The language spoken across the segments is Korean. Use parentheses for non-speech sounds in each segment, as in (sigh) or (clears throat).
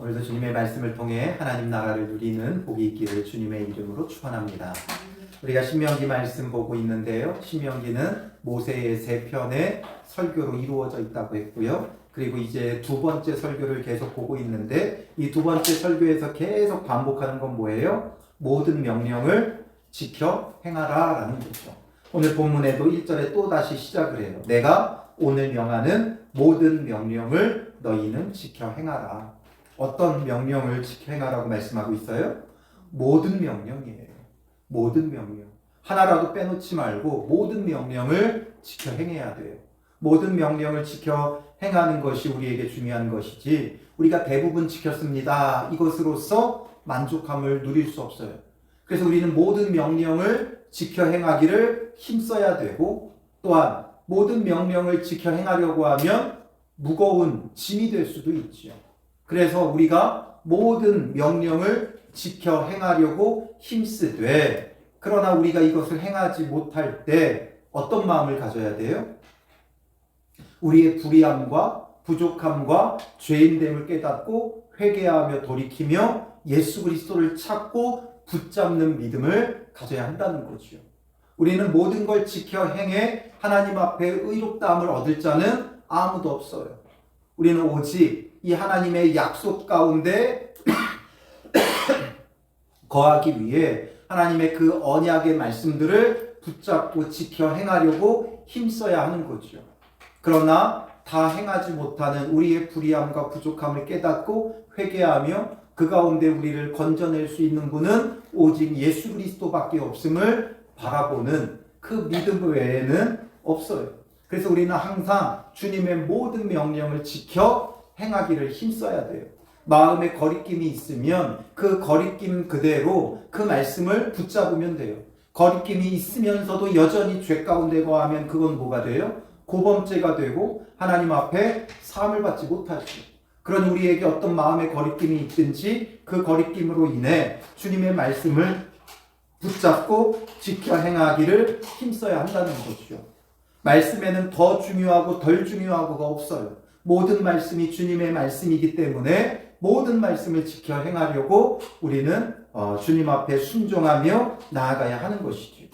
오늘도 주님의 말씀을 통해 하나님 나라를 누리는 복이 있기를 주님의 이름으로 축원합니다. 우리가 신명기 말씀 보고 있는데요. 신명기는 모세의 세 편의 설교로 이루어져 있다고 했고요. 그리고 이제 두 번째 설교를 계속 보고 있는데 이 두 번째 설교에서 계속 반복하는 건 뭐예요? 모든 명령을 지켜 행하라라는 거죠. 오늘 본문에도 1절에 또 다시 시작을 해요. 내가 오늘 명하는 모든 명령을 너희는 지켜 행하라. 어떤 명령을 지켜 행하라고 말씀하고 있어요? 모든 명령이에요. 모든 명령. 하나라도 빼놓지 말고 모든 명령을 지켜 행해야 돼요. 모든 명령을 지켜 행하는 것이 우리에게 중요한 것이지 우리가 대부분 지켰습니다. 이것으로서 만족함을 누릴 수 없어요. 그래서 우리는 모든 명령을 지켜 행하기를 힘써야 되고 또한 모든 명령을 지켜 행하려고 하면 무거운 짐이 될 수도 있지요. 그래서 우리가 모든 명령을 지켜 행하려고 힘쓰되 그러나 우리가 이것을 행하지 못할 때 어떤 마음을 가져야 돼요? 우리의 불의함과 부족함과 죄인됨을 깨닫고 회개하며 돌이키며 예수 그리스도를 찾고 붙잡는 믿음을 가져야 한다는 거죠. 우리는 모든 걸 지켜 행해 하나님 앞에 의롭다함을 얻을 자는 아무도 없어요. 우리는 오직 이 하나님의 약속 가운데 (coughs) 거하기 위해 하나님의 그 언약의 말씀들을 붙잡고 지켜 행하려고 힘써야 하는 거죠. 그러나 다 행하지 못하는 우리의 불의함과 부족함을 깨닫고 회개하며 그 가운데 우리를 건져낼 수 있는 분은 오직 예수 그리스도밖에 없음을 바라보는 그 믿음 외에는 없어요. 그래서 우리는 항상 주님의 모든 명령을 지켜 행하기를 힘써야 돼요. 마음에 거리낌이 있으면 그 거리낌 그대로 그 말씀을 붙잡으면 돼요. 거리낌이 있으면서도 여전히 죄 가운데 거하면 그건 뭐가 돼요? 고범죄가 되고 하나님 앞에 사함을 받지 못하죠. 그런 우리에게 어떤 마음의 거리낌이 있든지 그 거리낌으로 인해 주님의 말씀을 붙잡고 지켜 행하기를 힘써야 한다는 거죠. 말씀에는 더 중요하고 덜 중요하고가 없어요. 모든 말씀이 주님의 말씀이기 때문에 모든 말씀을 지켜 행하려고 우리는 어, 주님 앞에 순종하며 나아가야 하는 것이죠.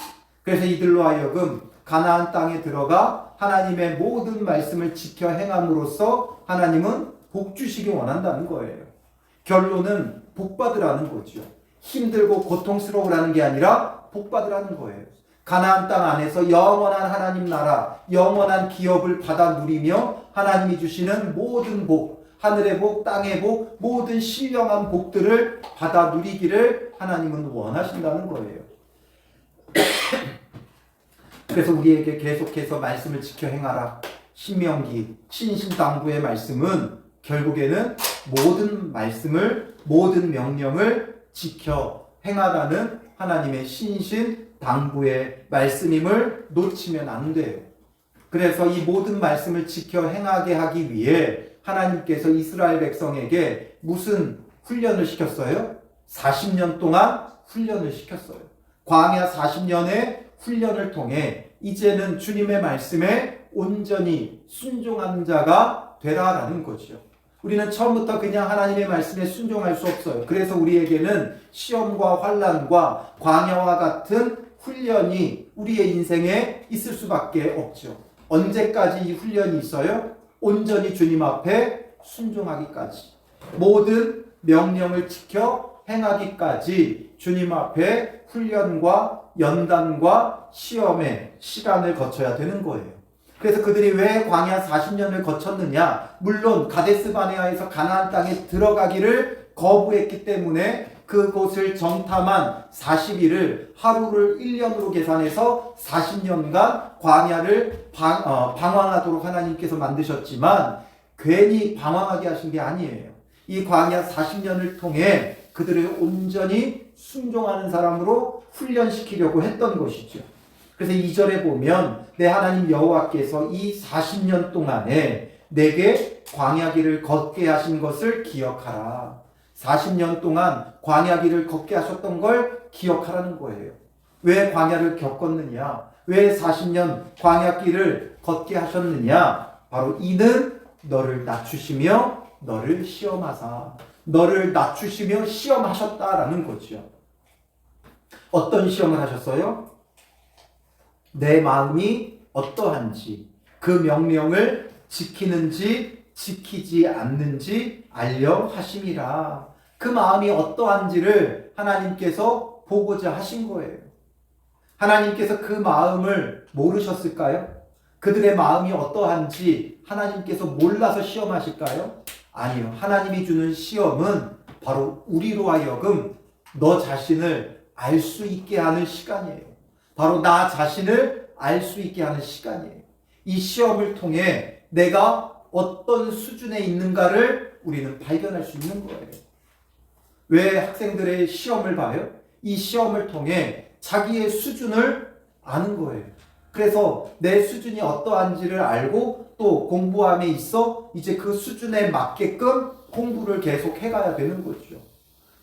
그래서 이들로 하여금 가나안 땅에 들어가 하나님의 모든 말씀을 지켜 행함으로써 하나님은 복 주시기 원한다는 거예요. 결론은 복 받으라는 거죠. 힘들고 고통스러우라는 게 아니라 복 받으라는 거예요. 가나안 땅 안에서 영원한 하나님 나라, 영원한 기업을 받아 누리며 하나님이 주시는 모든 복, 하늘의 복, 땅의 복, 모든 신령한 복들을 받아 누리기를 하나님은 원하신다는 거예요. (coughs) 그래서 우리에게 계속해서 말씀을 지켜 행하라. 신명기, 신신당부의 말씀은 결국에는 모든 말씀을, 모든 명령을 지켜 행하라는 하나님의 신신당부의 말씀임을 놓치면 안 돼요. 그래서 이 모든 말씀을 지켜 행하게 하기 위해 하나님께서 이스라엘 백성에게 무슨 훈련을 시켰어요? 40년 동안 훈련을 시켰어요. 광야 40년의 훈련을 통해 이제는 주님의 말씀에 온전히 순종하는 자가 되라라는 거죠. 우리는 처음부터 그냥 하나님의 말씀에 순종할 수 없어요. 그래서 우리에게는 시험과 환란과 광야와 같은 훈련이 우리의 인생에 있을 수밖에 없죠. 언제까지 이 훈련이 있어요? 온전히 주님 앞에 순종하기까지. 모든 명령을 지켜 행하기까지 주님 앞에 훈련과 연단과 시험의 시간을 거쳐야 되는 거예요. 그래서 그들이 왜 광야 40년을 거쳤느냐? 물론 가데스 바네아에서 가나안 땅에 들어가기를 거부했기 때문에 그곳을 정탐한 40일을 하루를 1년으로 계산해서 40년간 광야를 방, 어, 방황하도록 하나님께서 만드셨지만 괜히 방황하게 하신 게 아니에요. 이 광야 40년을 통해 그들을 온전히 순종하는 사람으로 훈련시키려고 했던 것이죠. 그래서 2절에 보면 내 하나님 여호와께서 이 40년 동안에 내게 광야길을 걷게 하신 것을 기억하라. 40년 동안 광야 길을 걷게 하셨던 걸 기억하라는 거예요. 왜 광야를 겪었느냐? 왜 40년 광야 길을 걷게 하셨느냐? 바로 이는 너를 낮추시며 너를 시험하사 너를 낮추시며 시험하셨다라는 거죠. 어떤 시험을 하셨어요? 내 마음이 어떠한지 그 명령을 지키는지 지키지 않는지 알려 하심이라. 그 마음이 어떠한지를 하나님께서 보고자 하신 거예요. 하나님께서 그 마음을 모르셨을까요? 그들의 마음이 어떠한지 하나님께서 몰라서 시험하실까요? 아니요. 하나님이 주는 시험은 바로 우리로 하여금 너 자신을 알 수 있게 하는 시간이에요. 바로 나 자신을 알 수 있게 하는 시간이에요. 이 시험을 통해 내가 어떤 수준에 있는가를 우리는 발견할 수 있는 거예요. 왜 학생들의 시험을 봐요? 이 시험을 통해 자기의 수준을 아는 거예요. 그래서 내 수준이 어떠한지를 알고 또 공부함에 있어 이제 그 수준에 맞게끔 공부를 계속 해가야 되는 거죠.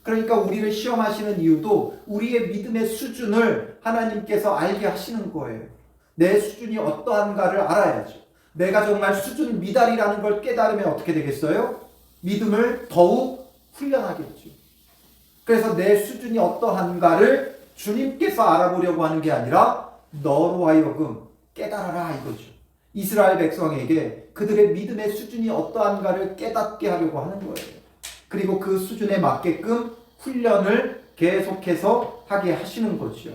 그러니까 우리를 시험하시는 이유도 우리의 믿음의 수준을 하나님께서 알게 하시는 거예요. 내 수준이 어떠한가를 알아야죠. 내가 정말 수준 미달이라는 걸 깨달으면 어떻게 되겠어요? 믿음을 더욱 훈련하겠죠. 그래서 내 수준이 어떠한가를 주님께서 알아보려고 하는 게 아니라 너로 하여금 깨달아라 이거죠. 이스라엘 백성에게 그들의 믿음의 수준이 어떠한가를 깨닫게 하려고 하는 거예요. 그리고 그 수준에 맞게끔 훈련을 계속해서 하게 하시는 거죠.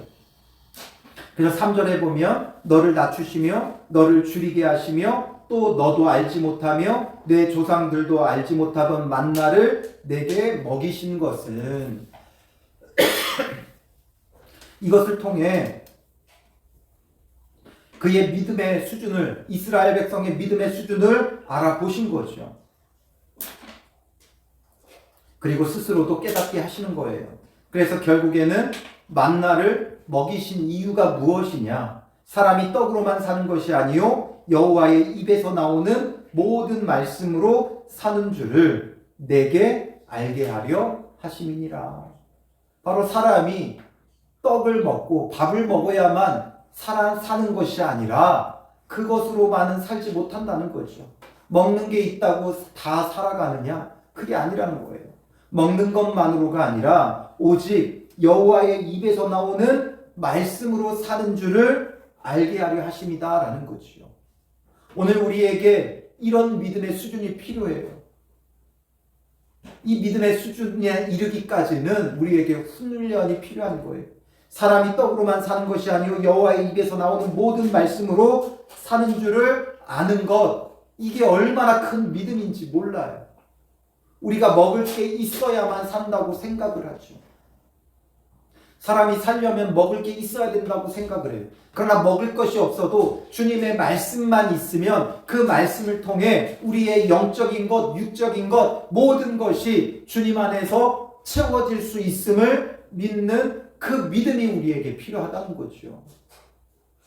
그래서 3절에 보면 너를 낮추시며 너를 줄이게 하시며 또 너도 알지 못하며 내 조상들도 알지 못하던 만나를 내게 먹이신 것은 (clears throat) 이것을 통해 그의 믿음의 수준을 이스라엘 백성의 믿음의 수준을 알아보신 거죠. 그리고 스스로도 깨닫게 하시는 거예요. 그래서 결국에는 만나를 먹이신 이유가 무엇이냐? 사람이 떡으로만 사는 것이 아니요 여호와의 입에서 나오는 모든 말씀으로 사는 줄을 내게 알게 하려 하심이니라. 바로 사람이 떡을 먹고 밥을 먹어야만 살아 사는 것이 아니라 그것으로만은 살지 못한다는 거죠. 먹는 게 있다고 다 살아가느냐? 그게 아니라는 거예요. 먹는 것만으로가 아니라 오직 여호와의 입에서 나오는 말씀으로 사는 줄을 알게 하려 하심이다라는 거지요. 오늘 우리에게 이런 믿음의 수준이 필요해요. 이 믿음의 수준에 이르기까지는 우리에게 훈련이 필요한 거예요. 사람이 떡으로만 사는 것이 아니고 여호와의 입에서 나오는 모든 말씀으로 사는 줄을 아는 것 이게 얼마나 큰 믿음인지 몰라요. 우리가 먹을 게 있어야만 산다고 생각을 하죠. 사람이 살려면 먹을 게 있어야 된다고 생각을 해요. 그러나 먹을 것이 없어도 주님의 말씀만 있으면 그 말씀을 통해 우리의 영적인 것, 육적인 것, 모든 것이 주님 안에서 채워질 수 있음을 믿는 그 믿음이 우리에게 필요하다는 거죠.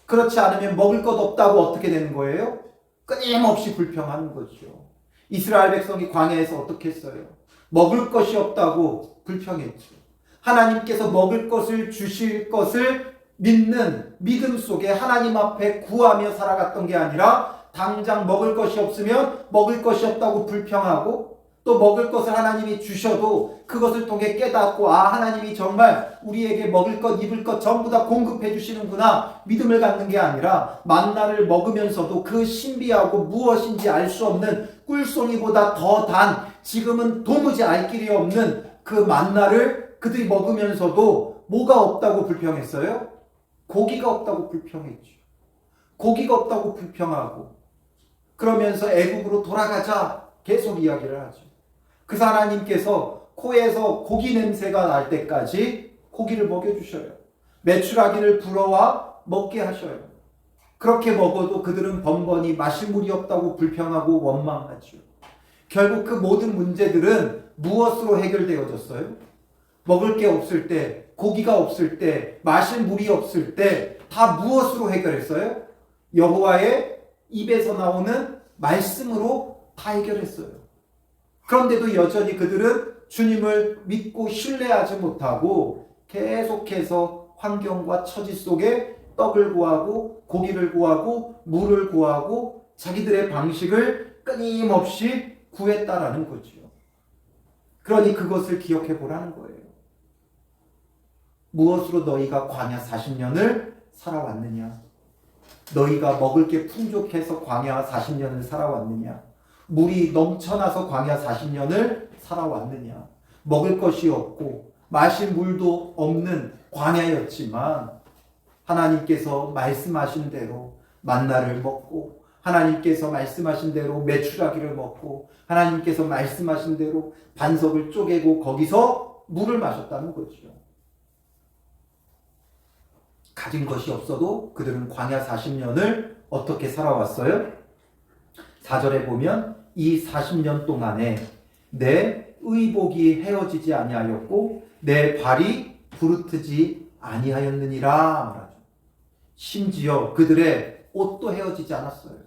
그렇지 않으면 먹을 것 없다고 어떻게 되는 거예요? 끊임없이 불평하는 거죠. 이스라엘 백성이 광야에서 어떻게 했어요? 먹을 것이 없다고 불평했죠. 하나님께서 먹을 것을 주실 것을 믿는 믿음 속에 하나님 앞에 구하며 살아갔던 게 아니라 당장 먹을 것이 없으면 먹을 것이 없다고 불평하고 또 먹을 것을 하나님이 주셔도 그것을 통해 깨닫고 아 하나님이 정말 우리에게 먹을 것 입을 것 전부 다 공급해 주시는구나 믿음을 갖는 게 아니라 만나를 먹으면서도 그 신비하고 무엇인지 알 수 없는 꿀송이보다 더 단 지금은 도무지 알 길이 없는 그 만나를 그들이 먹으면서도 뭐가 없다고 불평했어요? 고기가 없다고 불평했죠. 고기가 없다고 불평하고 그러면서 애국으로 돌아가자 계속 이야기를 하죠. 그 하나님께서 코에서 고기 냄새가 날 때까지 고기를 먹여주셔요. 메추라기를 불어와 먹게 하셔요. 그렇게 먹어도 그들은 번번이 마실 물이 없다고 불평하고 원망하죠. 결국 그 모든 문제들은 무엇으로 해결되어졌어요? 먹을 게 없을 때, 고기가 없을 때, 마실 물이 없을 때 다 무엇으로 해결했어요? 여호와의 입에서 나오는 말씀으로 다 해결했어요. 그런데도 여전히 그들은 주님을 믿고 신뢰하지 못하고 계속해서 환경과 처지 속에 떡을 구하고 고기를 구하고 물을 구하고 자기들의 방식을 끊임없이 구했다라는 거죠. 그러니 그것을 기억해 보라는 거예요. 무엇으로 너희가 광야 40년을 살아왔느냐? 너희가 먹을 게 풍족해서 광야 40년을 살아왔느냐? 물이 넘쳐나서 광야 40년을 살아왔느냐? 먹을 것이 없고 마실 물도 없는 광야였지만 하나님께서 말씀하신 대로 만나를 먹고 하나님께서 말씀하신 대로 메추라기를 먹고 하나님께서 말씀하신 대로 반석을 쪼개고 거기서 물을 마셨다는 거죠. 가진 것이 없어도 그들은 광야 40년을 어떻게 살아왔어요? 4절에 보면 이 40년 동안에 내 의복이 헤어지지 아니하였고 내 발이 부르트지 아니하였느니라. 심지어 그들의 옷도 헤어지지 않았어요.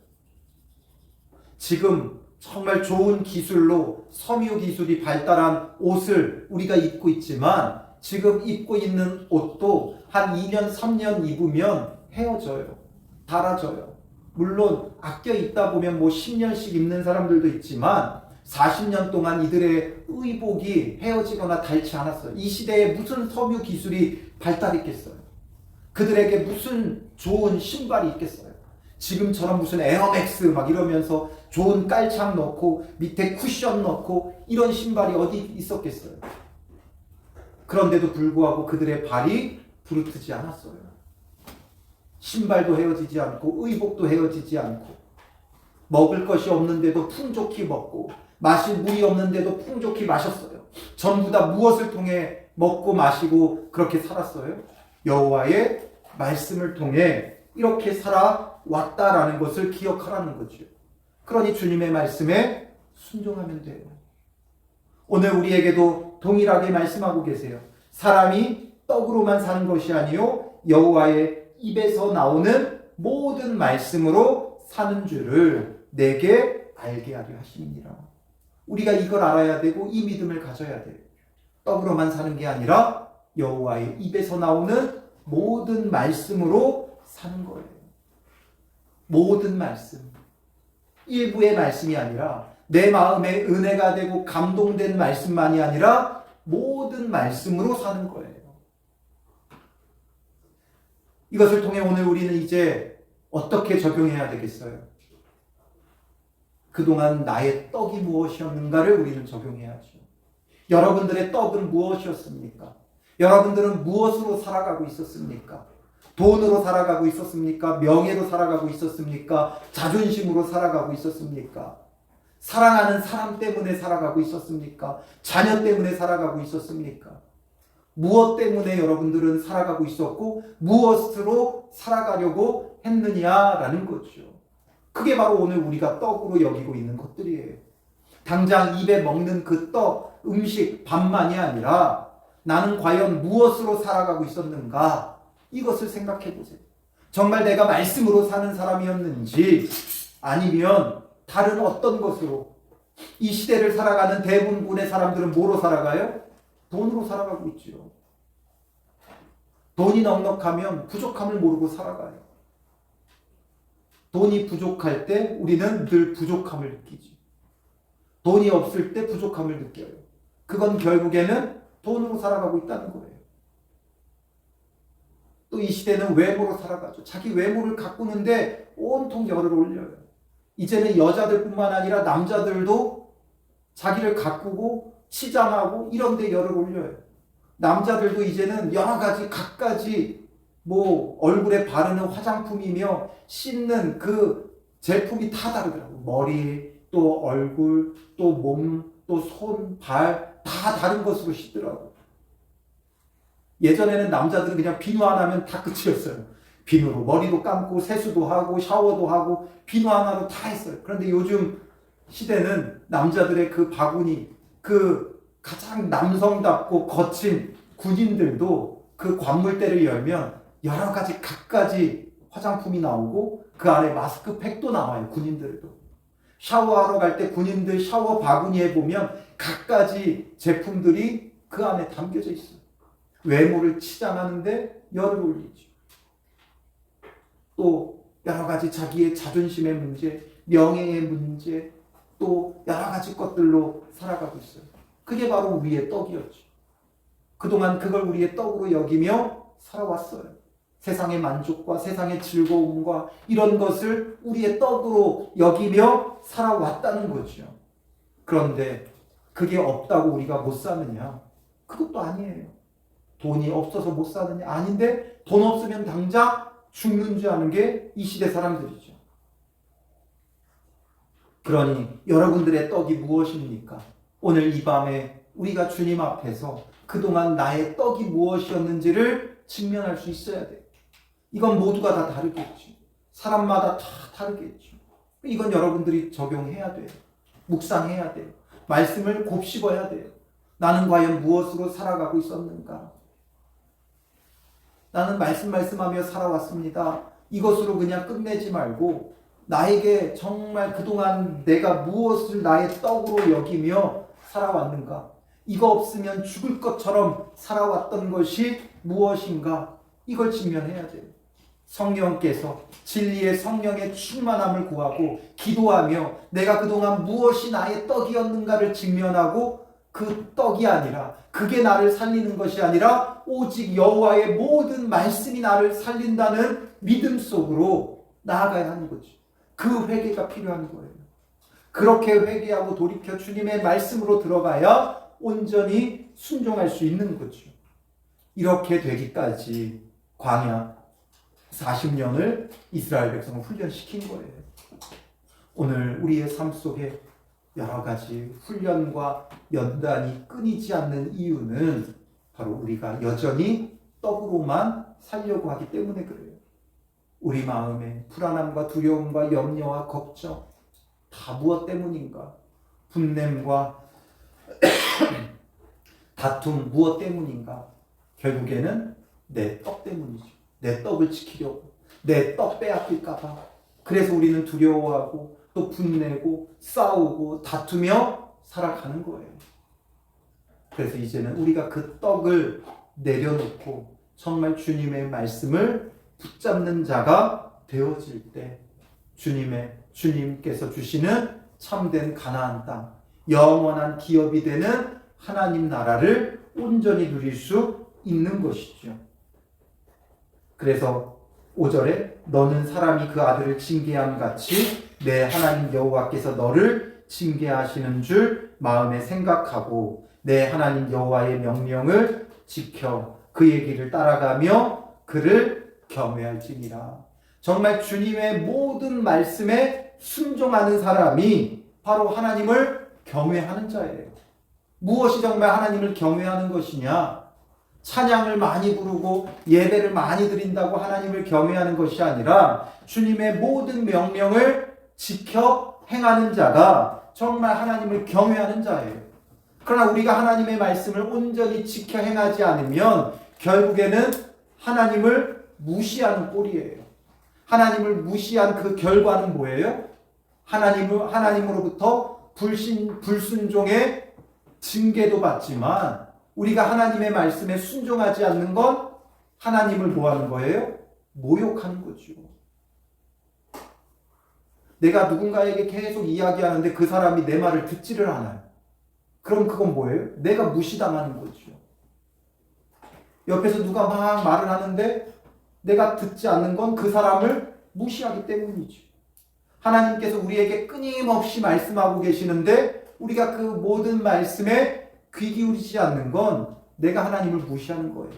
지금 정말 좋은 기술로 섬유 기술이 발달한 옷을 우리가 입고 있지만 지금 입고 있는 옷도 한 2년, 3년 입으면 헤어져요. 닳아져요. 물론 아껴 입다 보면 뭐 10년씩 입는 사람들도 있지만 40년 동안 이들의 의복이 헤어지거나 닳지 않았어요. 이 시대에 무슨 섬유 기술이 발달했겠어요? 그들에게 무슨 좋은 신발이 있겠어요? 지금처럼 무슨 에어맥스 막 이러면서 좋은 깔창 넣고 밑에 쿠션 넣고 이런 신발이 어디 있었겠어요? 그런데도 불구하고 그들의 발이 부르트지 않았어요. 신발도 헤어지지 않고 의복도 헤어지지 않고 먹을 것이 없는데도 풍족히 먹고 마실 물이 없는데도 풍족히 마셨어요. 전부 다 무엇을 통해 먹고 마시고 그렇게 살았어요? 여호와의 말씀을 통해 이렇게 살아왔다라는 것을 기억하라는 거죠. 그러니 주님의 말씀에 순종하면 돼요. 오늘 우리에게도 동일하게 말씀하고 계세요. 사람이 떡으로만 사는 것이 아니요 여호와의 입에서 나오는 모든 말씀으로 사는 줄을 내게 알게 하려 하심이니라. 우리가 이걸 알아야 되고 이 믿음을 가져야 돼요. 떡으로만 사는 게 아니라 여호와의 입에서 나오는 모든 말씀으로 사는 거예요. 모든 말씀. 일부의 말씀이 아니라 내 마음에 은혜가 되고 감동된 말씀만이 아니라 모든 말씀으로 사는 거예요. 이것을 통해 오늘 우리는 이제 어떻게 적용해야 되겠어요? 그동안 나의 떡이 무엇이었는가를 우리는 적용해야죠. 여러분들의 떡은 무엇이었습니까? 여러분들은 무엇으로 살아가고 있었습니까? 돈으로 살아가고 있었습니까? 명예로 살아가고 있었습니까? 자존심으로 살아가고 있었습니까? 사랑하는 사람 때문에 살아가고 있었습니까? 자녀 때문에 살아가고 있었습니까? 무엇 때문에 여러분들은 살아가고 있었고 무엇으로 살아가려고 했느냐라는 거죠. 그게 바로 오늘 우리가 떡으로 여기고 있는 것들이에요. 당장 입에 먹는 그 떡, 음식, 밥만이 아니라 나는 과연 무엇으로 살아가고 있었는가? 이것을 생각해 보세요. 정말 내가 말씀으로 사는 사람이었는지 아니면 다른 어떤 것으로 이 시대를 살아가는 대부분의 사람들은 뭐로 살아가요? 돈으로 살아가고 있지요. 돈이 넉넉하면 부족함을 모르고 살아가요. 돈이 부족할 때 우리는 늘 부족함을 느끼지. 돈이 없을 때 부족함을 느껴요. 그건 결국에는 돈으로 살아가고 있다는 거예요. 또 이 시대는 외모로 살아가죠. 자기 외모를 가꾸는데 온통 열을 올려요. 이제는 여자들뿐만 아니라 남자들도 자기를 가꾸고 치장하고 이런 데 열을 올려요. 남자들도 이제는 여러 가지 갖가지 뭐 얼굴에 바르는 화장품이며 씻는 그 제품이 다 다르더라고. 머리, 또 얼굴, 또 몸, 또 손, 발 다 다른 것으로 씻더라고. 예전에는 남자들은 그냥 비누 하나면 다 끝이었어요. 비누로 머리도 감고 세수도 하고 샤워도 하고 비누 하나로 다 했어요. 그런데 요즘 시대는 남자들의 그 바구니, 그 가장 남성답고 거친 군인들도 그 관물대를 열면 여러 가지 갖가지 화장품이 나오고 그 안에 마스크팩도 나와요. 군인들도. 샤워하러 갈 때 군인들 샤워 바구니에 보면 갖가지 제품들이 그 안에 담겨져 있어요. 외모를 치장하는데 열을 올리죠. 또 여러 가지 자기의 자존심의 문제, 명예의 문제, 또 여러 가지 것들로 살아가고 있어요. 그게 바로 우리의 떡이었죠. 그동안 그걸 우리의 떡으로 여기며 살아왔어요. 세상의 만족과 세상의 즐거움과 이런 것을 우리의 떡으로 여기며 살아왔다는 거죠. 그런데 그게 없다고 우리가 못 사느냐? 그것도 아니에요. 돈이 없어서 못 사느냐? 아닌데 돈 없으면 당장 죽는 줄 아는 게 이 시대 사람들이죠. 그러니 여러분들의 떡이 무엇입니까? 오늘 이 밤에 우리가 주님 앞에서 그동안 나의 떡이 무엇이었는지를 직면할 수 있어야 돼. 이건 모두가 다 다르겠죠. 사람마다 다 다르겠죠. 이건 여러분들이 적용해야 돼요. 묵상해야 돼요. 말씀을 곱씹어야 돼요. 나는 과연 무엇으로 살아가고 있었는가? 나는 말씀 말씀하며 살아왔습니다. 이것으로 그냥 끝내지 말고 나에게 정말 그동안 내가 무엇을 나의 떡으로 여기며 살아왔는가? 이거 없으면 죽을 것처럼 살아왔던 것이 무엇인가? 이걸 직면해야 돼요. 성령께서 진리의 성령의 충만함을 구하고 기도하며 내가 그동안 무엇이 나의 떡이었는가를 직면하고 그 떡이 아니라 그게 나를 살리는 것이 아니라 오직 여호와의 모든 말씀이 나를 살린다는 믿음 속으로 나아가야 하는 거죠. 그 회개가 필요한 거예요. 그렇게 회개하고 돌이켜 주님의 말씀으로 들어가야 온전히 순종할 수 있는 거죠. 이렇게 되기까지 광야 40년을 이스라엘 백성을 훈련시킨 거예요. 오늘 우리의 삶 속에 여러 가지 훈련과 연단이 끊이지 않는 이유는 바로 우리가 여전히 떡으로만 살려고 하기 때문에 그래요. 우리 마음에 불안함과 두려움과 염려와 걱정 다 무엇 때문인가? 분냄과 (coughs) 다툼 무엇 때문인가? 결국에는 내 떡 때문이죠. 내 떡을 지키려고 내 떡 빼앗길까봐. 그래서 우리는 두려워하고 또 분내고 싸우고 다투며 살아가는 거예요. 그래서 이제는 우리가 그 떡을 내려놓고 정말 주님의 말씀을 붙잡는 자가 되어질 때 주님의 주님께서 주시는 참된 가나안 땅 영원한 기업이 되는 하나님 나라를 온전히 누릴 수 있는 것이죠. 그래서 5절에 너는 사람이 그 아들을 징계함 같이 내 하나님 여호와께서 너를 징계하시는 줄 마음에 생각하고 내 하나님 여호와의 명령을 지켜 그의 길을 따라가며 그를 경외할지니라. 정말 주님의 모든 말씀에 순종하는 사람이 바로 하나님을 경외하는 자예요. 무엇이 정말 하나님을 경외하는 것이냐? 찬양을 많이 부르고 예배를 많이 드린다고 하나님을 경외하는 것이 아니라 주님의 모든 명령을 지켜 행하는 자가 정말 하나님을 경외하는 자예요. 그러나 우리가 하나님의 말씀을 온전히 지켜 행하지 않으면 결국에는 하나님을 무시하는 꼴이에요. 하나님을 무시한 그 결과는 뭐예요? 하나님을 하나님으로부터 불신 불순종의 징계도 받지만 우리가 하나님의 말씀에 순종하지 않는 건 하나님을 뭐 하는 거예요? 모욕하는 거죠. 내가 누군가에게 계속 이야기하는데 그 사람이 내 말을 듣지를 않아요. 그럼 그건 뭐예요? 내가 무시당하는 거죠. 옆에서 누가 막 말을 하는데 내가 듣지 않는 건 그 사람을 무시하기 때문이죠. 하나님께서 우리에게 끊임없이 말씀하고 계시는데 우리가 그 모든 말씀에 귀 기울이지 않는 건 내가 하나님을 무시하는 거예요.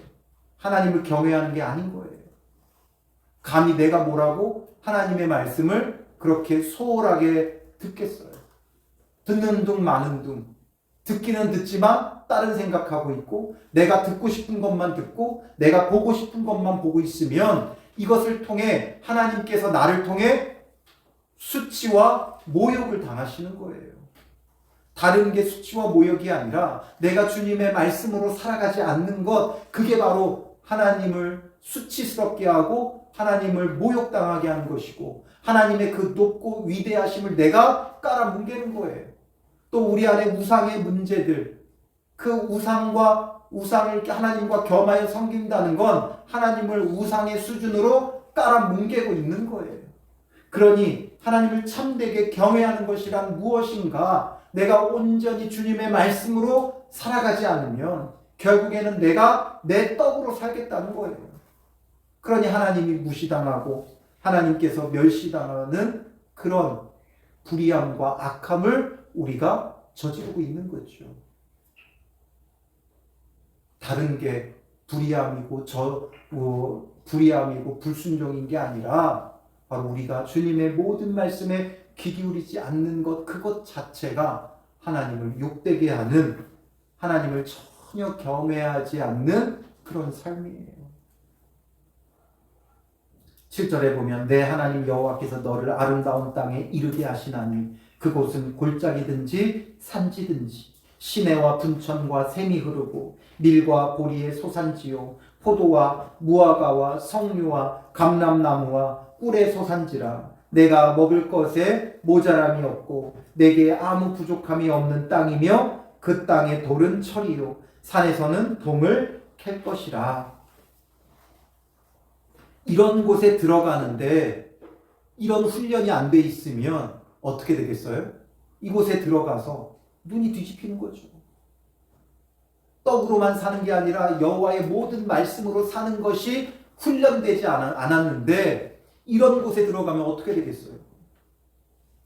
하나님을 경외하는 게 아닌 거예요. 감히 내가 뭐라고 하나님의 말씀을 그렇게 소홀하게 듣겠어요. 듣는 둥 마는 둥. 듣기는 듣지만 다른 생각하고 있고 내가 듣고 싶은 것만 듣고 내가 보고 싶은 것만 보고 있으면 이것을 통해 하나님께서 나를 통해 수치와 모욕을 당하시는 거예요. 다른 게 수치와 모욕이 아니라 내가 주님의 말씀으로 살아가지 않는 것, 그게 바로 하나님을 수치스럽게 하고 하나님을 모욕당하게 하는 것이고 하나님의 그 높고 위대하심을 내가 깔아뭉개는 거예요. 또 우리 안에 우상의 문제들, 그 우상과 우상을 하나님과 겸하여 섬긴다는 건 하나님을 우상의 수준으로 깔아뭉개고 있는 거예요. 그러니 하나님을 참되게 경외하는 것이란 무엇인가? 내가 온전히 주님의 말씀으로 살아가지 않으면 결국에는 내가 내 떡으로 살겠다는 거예요. 그러니 하나님이 무시당하고 하나님께서 멸시당하는 그런 불의함과 악함을 우리가 저지르고 있는 거죠. 다른 게 불의함이고 저 어, 불의함이고 불순종인 게 아니라 바로 우리가 주님의 모든 말씀에 귀 기울이지 않는 것 그것 자체가 하나님을 욕되게 하는 하나님을 전혀 경외하지 않는 그런 삶이에요. 7절에 보면 내 하나님 여호와께서 너를 아름다운 땅에 이르게 하시나니 그곳은 골짜기든지 산지든지 시내와 분천과 샘이 흐르고 밀과 보리의 소산지요 포도와 무화과와 석류와 감람나무와 꿀의 소산지라 내가 먹을 것에 모자람이 없고 내게 아무 부족함이 없는 땅이며 그 땅의 돌은 철이요 산에서는 동을 캘 것이라 이런 곳에 들어가는데 이런 훈련이 안 돼 있으면 어떻게 되겠어요? 이곳에 들어가서 눈이 뒤집히는 거죠. 떡으로만 사는 게 아니라 여호와의 모든 말씀으로 사는 것이 훈련되지 않- 않았는데 이런 곳에 들어가면 어떻게 되겠어요?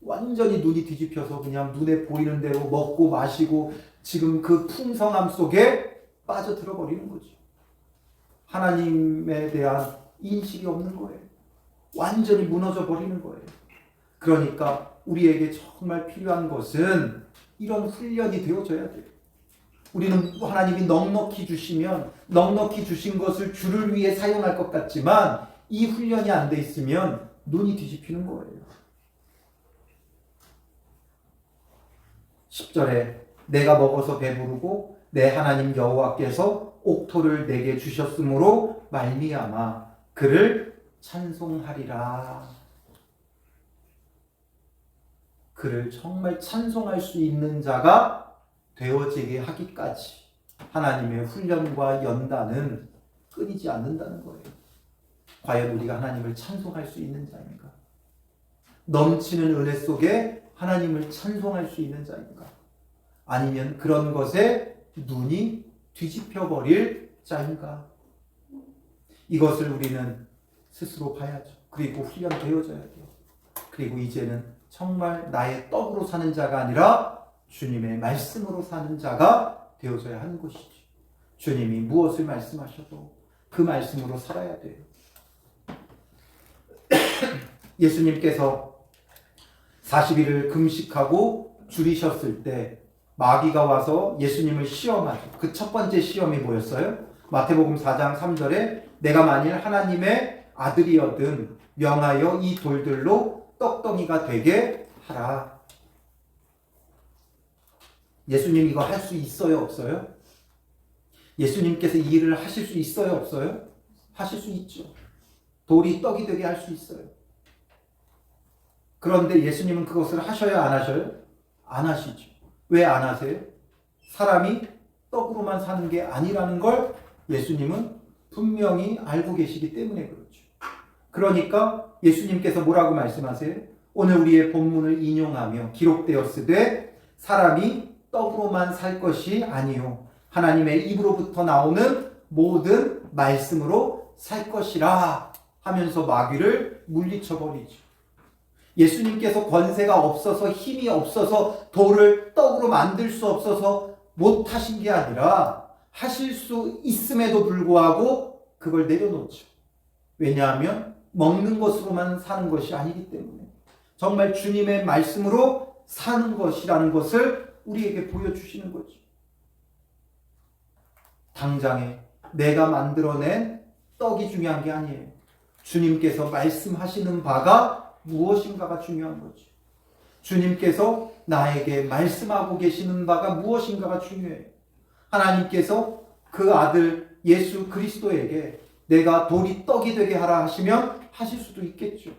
완전히 눈이 뒤집혀서 그냥 눈에 보이는 대로 먹고 마시고 지금 그 풍성함 속에 빠져들어 버리는 거죠. 하나님에 대한 인식이 없는 거예요. 완전히 무너져 버리는 거예요. 그러니까 우리에게 정말 필요한 것은 이런 훈련이 되어져야 돼요. 우리는 하나님이 넉넉히 주시면 넉넉히 주신 것을 주를 위해 사용할 것 같지만 이 훈련이 안 돼 있으면 눈이 뒤집히는 거예요. 10절에 내가 먹어서 배부르고 내 하나님 여호와께서 옥토를 내게 주셨으므로 말미암아 그를 찬송하리라. 그를 정말 찬송할 수 있는 자가 되어지게 하기까지 하나님의 훈련과 연단은 끊이지 않는다는 거예요. 과연 우리가 하나님을 찬송할 수 있는 자인가? 넘치는 은혜 속에 하나님을 찬송할 수 있는 자인가? 아니면 그런 것에 눈이 뒤집혀 버릴 자인가? 이것을 우리는 스스로 봐야죠. 그리고 훈련되어져야 돼요. 그리고 이제는 정말 나의 떡으로 사는 자가 아니라 주님의 말씀으로 사는 자가 되어져야 하는 것이죠. 주님이 무엇을 말씀하셔도 그 말씀으로 살아야 돼요. 예수님께서 40일을 금식하고 줄이셨을 때 마귀가 와서 예수님을 시험하죠. 그 첫 번째 시험이 뭐였어요? 마태복음 4장 3절에 내가 만일 하나님의 아들이어든 명하여 이 돌들로 떡덩이가 되게 하라. 예수님 이거 할 수 있어요, 없어요? 예수님께서 이 일을 하실 수 있어요, 없어요? 하실 수 있죠. 돌이 떡이 되게 할 수 있어요. 그런데 예수님은 그것을 하셔야 안 하셔요? 안 하시죠. 왜 안 하세요? 사람이 떡으로만 사는 게 아니라는 걸 예수님은 분명히 알고 계시기 때문에 그렇죠. 그러니까 예수님께서 뭐라고 말씀하세요? 오늘 우리의 본문을 인용하며 기록되었으되 사람이 떡으로만 살 것이 아니요 하나님의 입으로부터 나오는 모든 말씀으로 살 것이라 하면서 마귀를 물리쳐 버리죠. 예수님께서 권세가 없어서 힘이 없어서 돌을 떡으로 만들 수 없어서 못 하신 게 아니라 하실 수 있음에도 불구하고 그걸 내려놓죠. 왜냐하면 먹는 것으로만 사는 것이 아니기 때문에 정말 주님의 말씀으로 사는 것이라는 것을 우리에게 보여주시는 거죠. 당장에 내가 만들어낸 떡이 중요한 게 아니에요. 주님께서 말씀하시는 바가 무엇인가가 중요한 거죠. 주님께서 나에게 말씀하고 계시는 바가 무엇인가가 중요해요. 하나님께서 그 아들 예수 그리스도에게 내가 돌이 떡이 되게 하라 하시면 하실 수도 있겠죠.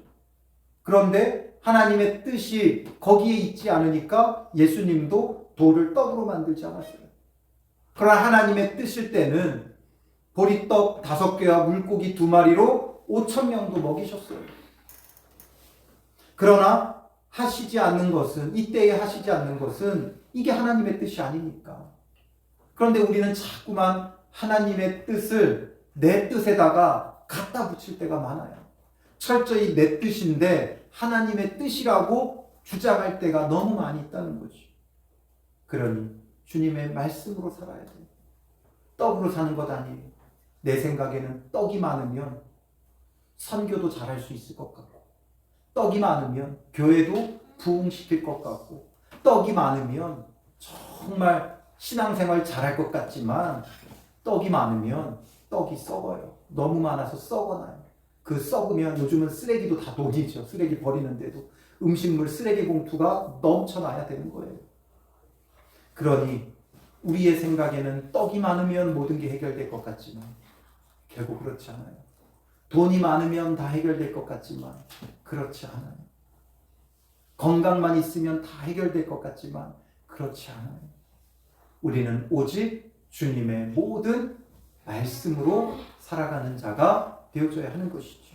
그런데 하나님의 뜻이 거기에 있지 않으니까 예수님도 돌을 떡으로 만들지 않았어요. 그러나 하나님의 뜻일 때는 보리떡 다섯 개와 물고기 두 마리로 오천 명도 먹이셨어요. 그러나 하시지 않는 것은 이때에 하시지 않는 것은 이게 하나님의 뜻이 아니니까 그런데 우리는 자꾸만 하나님의 뜻을 내 뜻에다가 갖다 붙일 때가 많아요. 철저히 내 뜻인데 하나님의 뜻이라고 주장할 때가 너무 많이 있다는 거죠. 그러니 주님의 말씀으로 살아야 돼요. 떡으로 사는 것 아니에요. 내 생각에는 떡이 많으면 선교도 잘할 수 있을 것 같고, 떡이 많으면 교회도 부흥시킬 것 같고, 떡이 많으면 정말 신앙생활 잘할 것 같지만, 떡이 많으면 떡이 썩어요. 너무 많아서 썩어나요. 그 썩으면 요즘은 쓰레기도 다 돈이죠. 쓰레기 버리는데도 음식물 쓰레기 봉투가 넘쳐나야 되는 거예요. 그러니 우리의 생각에는 떡이 많으면 모든 게 해결될 것 같지만 결국 그렇지 않아요. 돈이 많으면 다 해결될 것 같지만 그렇지 않아요. 건강만 있으면 다 해결될 것 같지만 그렇지 않아요. 우리는 오직 주님의 모든 말씀으로 살아가는 자가 되어줘야 하는 것이죠.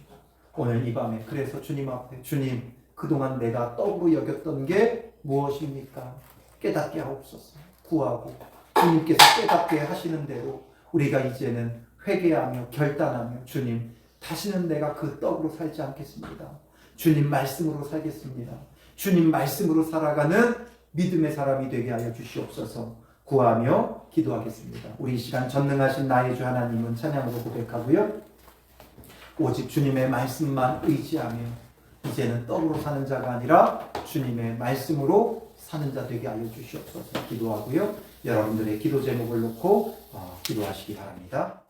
오늘 이 밤에 그래서 주님 앞에 주님 그동안 내가 떡으로 여겼던 게 무엇입니까? 깨닫게 하옵소서. 구하고 주님께서 깨닫게 하시는 대로 우리가 이제는 회개하며 결단하며 주님 다시는 내가 그 떡으로 살지 않겠습니다. 주님 말씀으로 살겠습니다. 주님 말씀으로 살아가는 믿음의 사람이 되게 하여 주시옵소서. 구하며 기도하겠습니다. 우리 이 시간 전능하신 나의 주 하나님은 찬양으로 고백하고요. 오직 주님의 말씀만 의지하며 이제는 떡으로 사는 자가 아니라 주님의 말씀으로 사는 자 되게 하여 주시옵소서 기도하고요. 여러분들의 기도 제목을 놓고 어, 기도하시기 바랍니다.